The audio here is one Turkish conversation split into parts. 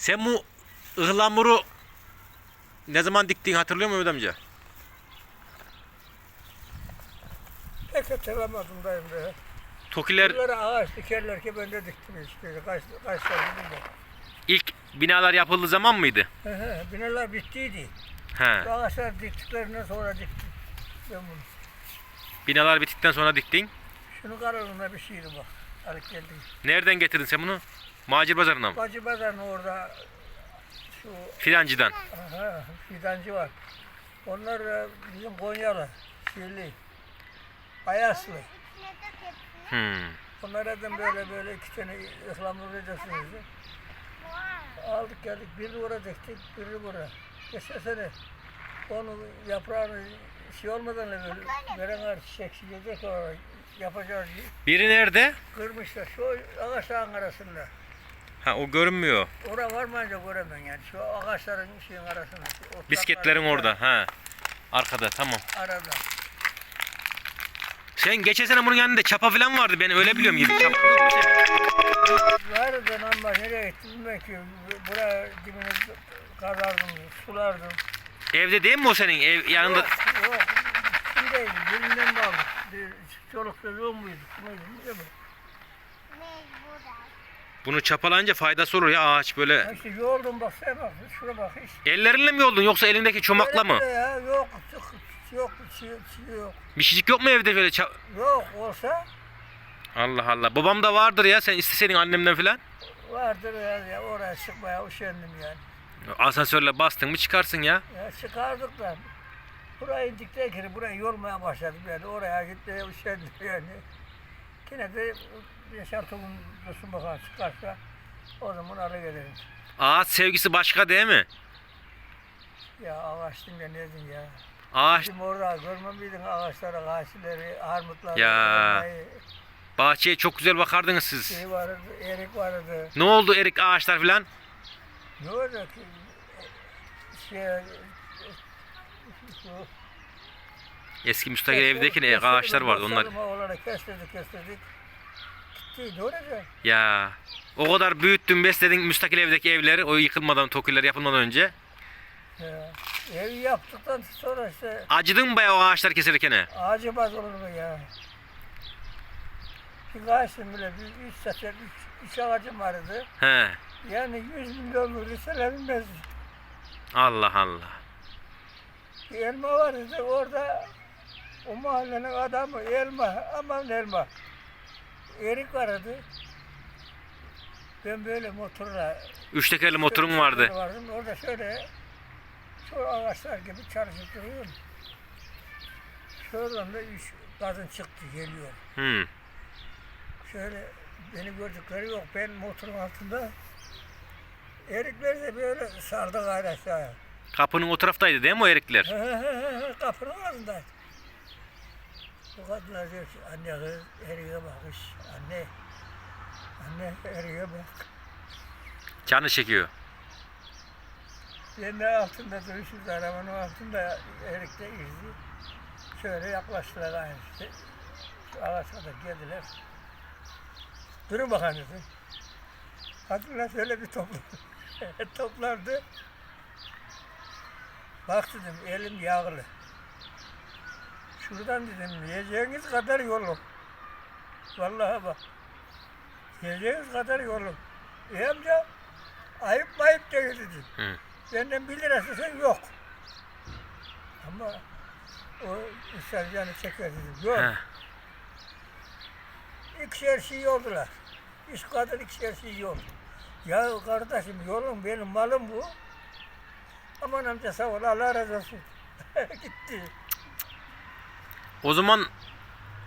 Sen bu ıhlamuru ne zaman diktiğini hatırlıyor musun Mehmet amca? Pek hatırlamadım dayım be. Tokiler Bunları ağaç dikerler ki ben de diktim işte. Kaç, kaç tane ilk binalar yapıldığı zaman mıydı? Hı hı, Binalar bittiydi. He. Bu ağaçlar diktiklerinden sonra diktim. Ben bunu. Binalar bittikten sonra diktin. Şunu kararında bir şeydi bak. Alıp geldim. Nereden getirdin sen bunu? Macir pazarından mı? Bacı Bazar'ın orada şu Fidancıdan. aha, fidancı var. Onlar e, bizim Konyalı, Şirli, Ayaslı. Hmm. Onlara da böyle böyle iki tane ıhlamur edeceksiniz. Aldık geldik. Birini diktik, birini buraya. Geçen sene onu yaprağını şey olmadan evvel veren ağır çiçek çiçecek olarak yapacağız diye Biri nerede? kırmışlar. Şu ağaçların arasında. Ha o görünmüyor. Oraya varmayınca göremem yani. Şu ağaçların şeyin arasında. otlakların Bisikletlerin orada. Ha. Arkada tamam. Arada. Sen geçen sene bunun yanında çapa falan vardı ben öyle biliyorum gibi. Çapa yok mu senin? Vardı ama nereye gitti bilmiyorum ki. Buraya dibini kazardım, sulardım. Evde değil mi o senin? Ev yanında. Yok, yok. Şimdiydi, birinden de aldık. Bir çoluk çocuğum muydu? Muydu, mi? Bunu çapalayınca faydası olur ya ağaç böyle. işte yoldum bak, sen bak, şuna bak hiç. Ellerinle mi yoldun yoksa elindeki çomakla mı? Öyle Ya, yok, yok, yok, şey, şey yok. Bir şeycik yok mu evde böyle? ça- Yok olsa Allah Allah. Babam da vardır ya sen isteseydin annemden falan. vardır ya, ya oraya çıkmaya üşendim yani. Asansörle bastın mı çıkarsın ya. Ya çıkardık da buraya indikten sonra buraya yormaya başladım yani oraya gitmeye üşendim yani. Yine de beş altı gün dursun bakalım çıkarsa o zaman ara gelirim. Ağaç sevgisi başka değil mi? Ya ağaçtım ya ne diyeyim ya. Ağaç Bizim orada görmem miydin ağaçları, ağaçları, armutları, Ya. elmayı, bahçeye çok güzel bakardınız siz. şey vardı, erik vardı. Ne oldu erik ağaçlar falan? Ne olacak ki? Şey, Eski müstakil evdeki ne ağaçlar vardı onlar. Onları kestirdik kestirdik. Gitti ne olacak? Ya o kadar büyüttün besledin müstakil evdeki evleri o yıkılmadan tokiler yapılmadan önce. Ya, evi yaptıktan sonra işte Acıdın mı bayağı o ağaçlar kesilirken? he? ağacı baz olur mu ya? Bir ağaçın bile bir üç sefer, üç, üç ağacım vardı. He. Yani yüz milyon lira bilmez. Allah Allah. Bir elma vardı orada o mahallenin adamı elma aman elma. Erik vardı. Ben böyle motorla Üç tekerli motorun vardı. Vardım. Orada şöyle şu ağaçlar gibi çalışıp duruyorum. Şuradan da üç kadın çıktı geliyor. Hmm. Şöyle beni gördükleri yok. Ben motorun altında erikleri de böyle sardı aşağıya. Kapının o taraftaydı değil mi o erikler? Kapının ağzındaydı. Ki anne kız eriğe bakış. Anne. Anne eriğe bak. Canı çekiyor. De altında dövüşüz arabanın altında erikte izdi. Şöyle yaklaştılar aynı işte. Şu ağaç kadar geldiler. Durun bakalım dedi. Kadınlar şöyle bir topla toplandı. Bak dedim elim yağlı. Şuradan dedim yiyeceğiniz kadar yolum. Vallahi bak. Yiyeceğiniz kadar yolum. E amca ayıp mayıp değil dedim. Hı. Benden bir lirası sen yok. Ama o insan canı çeker dedim. Yok. He. İkişer şey oldular. Üç kadın ikişer şey oldu. Ya kardeşim yolum benim malım bu. Aman amca sağ ol Allah razı olsun. Gitti. O zaman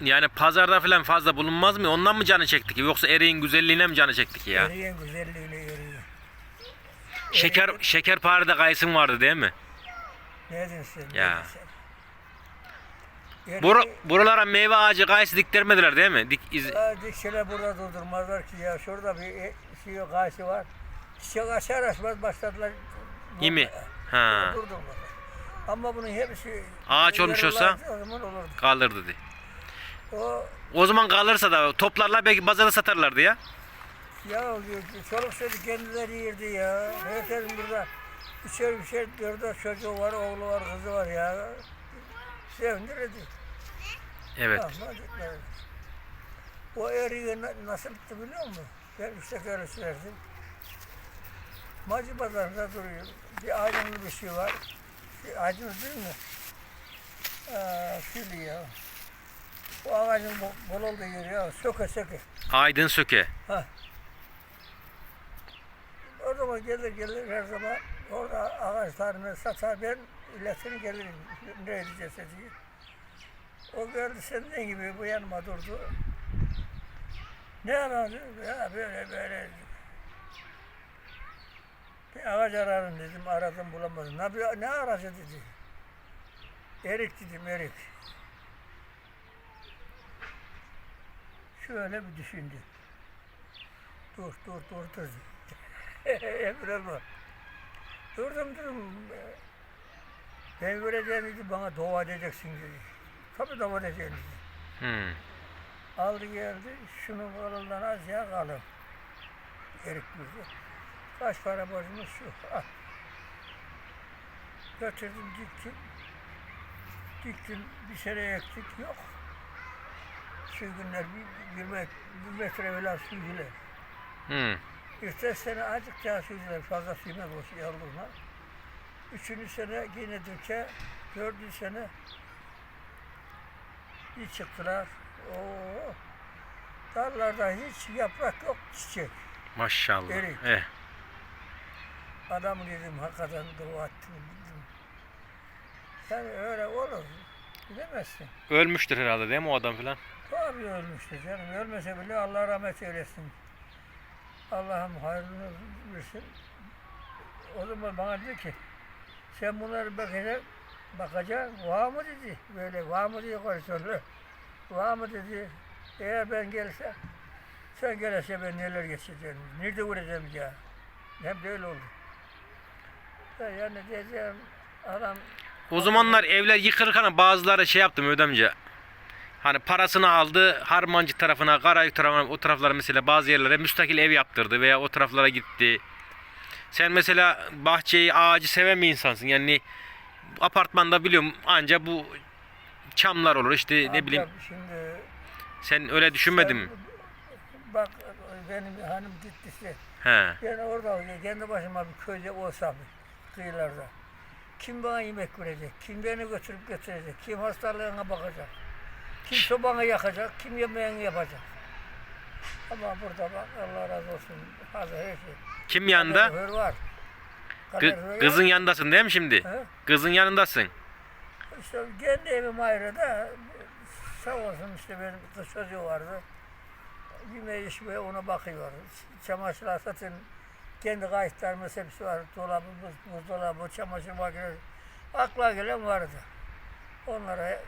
yani pazarda falan fazla bulunmaz mı? Ondan mı canı çekti ki? Yoksa eriğin güzelliğine mi canı çekti ki ya? Eriyen güzelliğini eriyor. Şeker şekerparede kayısın vardı değil mi? Ne diyorsun? Ya. Ne diyorsun? Eriği- Bura, buralara meyve ağacı kayısı diktirmediler değil mi? Dik, iz, Ya burada durdurmazlar ki ya. Şurada bir e- şey yok, ağaçı var. Çiçek açar açmaz başladılar. İyi mi? Ha. Durdurmadılar. Ama bunun hepsi... Ağaç olmuş olsa? O zaman olurdu. Kalırdı diye. O O zaman kalırsa da toplarlar belki pazara satarlardı ya. Ya çoluk çocuk kendileri yerdi ya. Herkesin burada üçer üçer dörder çocuğu var, oğlu var, kızı var ya. Sevindirdi. Evet. Ama gitmedi. O na- nasıl bitti biliyor musun? Ben üç kere sürerdim. Macı pazarında duruyor. Bir aydınlı bir şey var. Değil mi? Ee, şöyle ya. O ağacın bol, olduğu yer ya. Söke söke. Aydın Söke. O zaman gelir gelir her zaman orada ağaçlarını satar ben iletirim gelirim ne edeceğiz diye. O gördü senin gibi bu yanıma durdu. Ne aradın? Ya böyle böyle. Bir ağaç ararım dedim aradım bulamadım. Ne, bir- ne aracı dedi. Erik dedim erik. Şöyle bir düşündü. Dur dur dur dur. Emre bu. Durdum durdum. Ben vereceğim dedi bana dua edeceksin dedi. Tabii dua edeceğim dedi. Hmm. Aldı geldi şunun kolundan az ya kalın. Erik durdu. Kaç para borcumuz şu. Al. Götürdüm diktim. Diktim bir sene ektik yok. Şu günler bir, bir, bir metre falan sürdüler. Hmm. İşte sene azıcık daha sürdüler. Fazla sürmez o şey aldığına. Üçüncü sene yine döke. Dördüncü sene bir çıktılar. Oo. Dallarda hiç yaprak yok çiçek. Maşallah. Erik. Eh. Adam dedim hakikaten dua ettim dedim. Yani öyle olur. Bilemezsin. Ölmüştür herhalde değil mi o adam filan? Tabii ölmüştü canım. Ölmese bile Allah rahmet eylesin. Allah'ım hayrını versin. O zaman bana dedi ki sen bunları bakacaksın, bakacaksın. Var mı dedi. Böyle var mı diye konuşuyorlar. Var mı dedi. Eğer ben gelse sen gelirse ben neler geçireceğim. Nerede vuracağım ya. Hem de öyle oldu. Ya Yani diyeceğim adam O zamanlar evler yıkılırken bazıları şey yaptı Mehmet amca. Hani parasını aldı Harmancı tarafına, Karayük tarafına, o taraflara mesela bazı yerlere müstakil ev yaptırdı veya o taraflara gitti. Sen mesela bahçeyi, ağacı seven bir insansın. Yani apartmanda biliyorum anca bu çamlar olur işte ne amcam bileyim. Şimdi Sen öyle düşünmedin mi? Bak benim hanım gitti işte. He. Ben orada kendi başıma bir köyde olsam kıyılarda. Kim bana yemek verecek? Kim beni götürüp götürecek? Kim hastalığına bakacak? Kim sobanı yakacak? Kim yemeğini yapacak? Ama burada bak Allah razı olsun. Hazır her şey. Kim yanında? Kader var. Kader kızın yanındasın değil mi şimdi? He? Kızın yanındasın. İşte kendi evim ayrı da sağ olsun işte benim kız çocuğu vardı. Yemeği içmeye ona bakıyor. Çamaşırlar satın kendi kayıtlarımız hepsi var. Dolabımız, buzdolabı, çamaşır makinesi. Akla gelen vardı. Onlara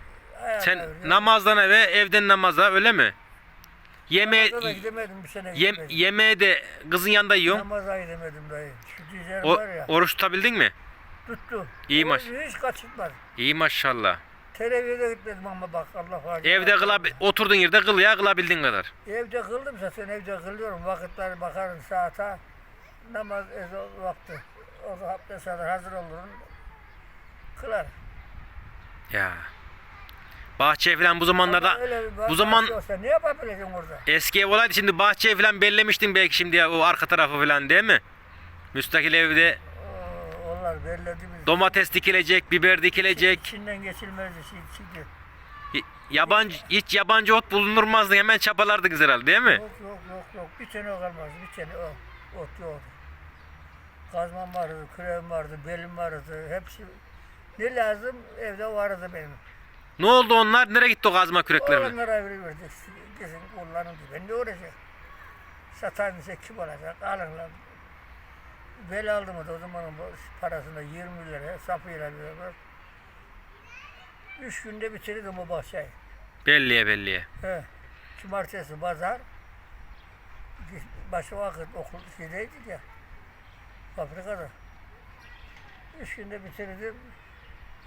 Sen veriyor. namazdan eve, evden namaza öyle mi? Yeme Namaza da gidemedim bir sene yem, gidemedim. yemeği de kızın yanında yiyorsun. Namaza gidemedim dayı. Şu O, var ya oruç tutabildin mi? tuttu. İyi O maş- Hiç kaçırtmadım. İyi maşallah. Televizyona gitmedim ama bak Allah var. Evde kıla, oturduğun yerde kıl ya kılabildiğin kadar. Evde kıldım zaten evde kılıyorum. Vakitler bakarım saate. Namaz ezan vakti. O da abdest alır hazır olurum. Kılar. Ya. Bahçe falan bu zamanlarda bu zaman bahçe olsa ne yapabileceksin orada? eski ev olaydı şimdi bahçeyi falan bellemiştin belki şimdi ya, o arka tarafı falan değil mi? Müstakil evde Oo, onlar belirledi bizi. domates dikilecek, biber dikilecek. İçinden geçilmezdi şimdi. Yabancı hiç yabancı ot bulunurmazdı hemen çapalardınız herhalde değil mi? Yok yok yok yok. Bir sene kalmaz. Bir o. Ot yok. Kazmam vardı, krem vardı, belim vardı. Hepsi ne lazım evde vardı benim. Ne oldu onlar? Nereye gitti o kazma kürekler? Onlara veriverdik. Kesin kullanın diye. Ben ne uğraşacak? Satan ise kim olacak? Alın lan. Bel aldım da o zamanın bu parasında 20 lira sapıyla beraber. Üç günde bitirdim o bahçeyi. Belliye belliye. He. Cumartesi pazar. Başı vakit okul şeydeydik ya. Fabrikada. Üç günde bitirdim.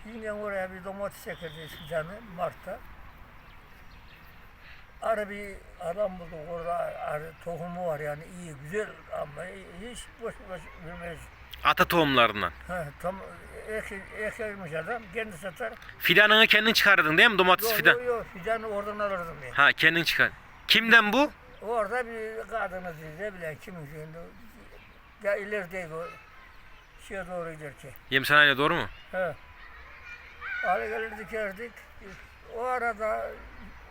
Yengem oraya bir domates çekirdi canı Mart'ta. arı bir adam bulduk orada arı tohumu var yani iyi güzel ama hiç boş boş vermez. Ata tohumlarından. Ha, tam ek, ekermiş adam kendi satar. Fidanını kendin çıkardın değil mi domates Yok fidan? yok yok fidanı oradan alırdım ben. Ha kendin çıkar. Kimden bu? Orada bir kadınız ne bilen kimin şeyinde. Ya ilerideydi o. Şeye doğru giderken. Yemsanayla doğru mu? He. Hale gelir dikerdik. O arada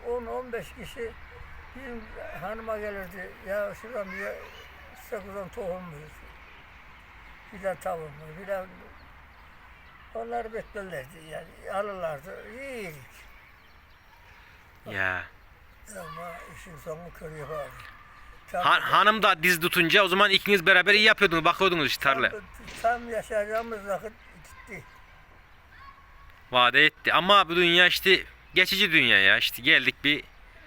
10-15 kişi bizim hanıma gelirdi. Ya şuradan bir sakızdan tohum mu? Bir de tavuk mu? Bir de onlar beklerlerdi yani alırlardı. İyiydik. Ya. Ama işin sonu kör yapardı. Han- hanım da diz tutunca o zaman ikiniz beraber iyi yapıyordunuz. Bakıyordunuz işte tarla. tam, tam yaşayacağımız vakit gitti. Vade etti. Ama bu dünya işte geçici dünya ya. İşte geldik bir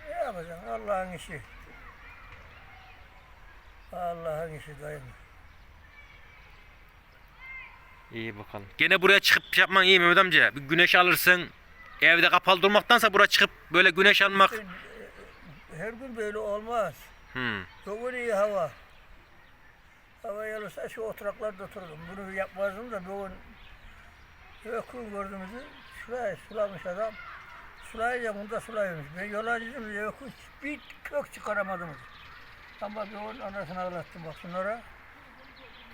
Ne yapacaksın? Allah'ın işi. Allah'ın işi dayım. İyi bakalım. Gene buraya çıkıp şey yapman iyi Mehmet amca. Bir güneş alırsın. Evde kapalı durmaktansa buraya çıkıp böyle güneş almak. Her gün böyle olmaz. Hmm. Çok iyi hava. Hava yalırsa şu oturaklarda oturdum. Bunu yapmazdım da bugün Ökün gördüğümüzü şuraya sulamış adam. Sulayacak onu da sulaymış. Ben yola dedim de ökün bir kök çıkaramadım. Ama bir onun anasını ağlattım bak şunlara.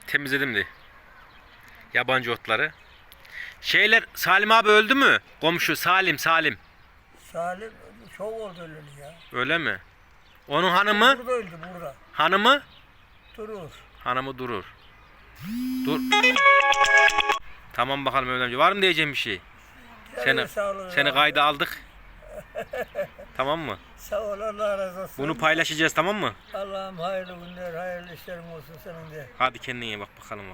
Temizledim de. Yabancı otları. Şeyler Salim abi öldü mü? Komşu Salim Salim. Salim çok oldu öyle ya. Öyle mi? Onun hanımı? Burada öldü burada. Hanımı? Durur. Hanımı durur. Dur. Tamam bakalım Mehmet amca. Var mı diyeceğim bir şey? Seni, seni ya. kayda aldık. tamam mı? Sağ ol Allah razı olsun. Bunu paylaşacağız tamam mı? Allah'ım hayırlı günler, hayırlı işlerin olsun senin de. Hadi kendine iyi bak bakalım.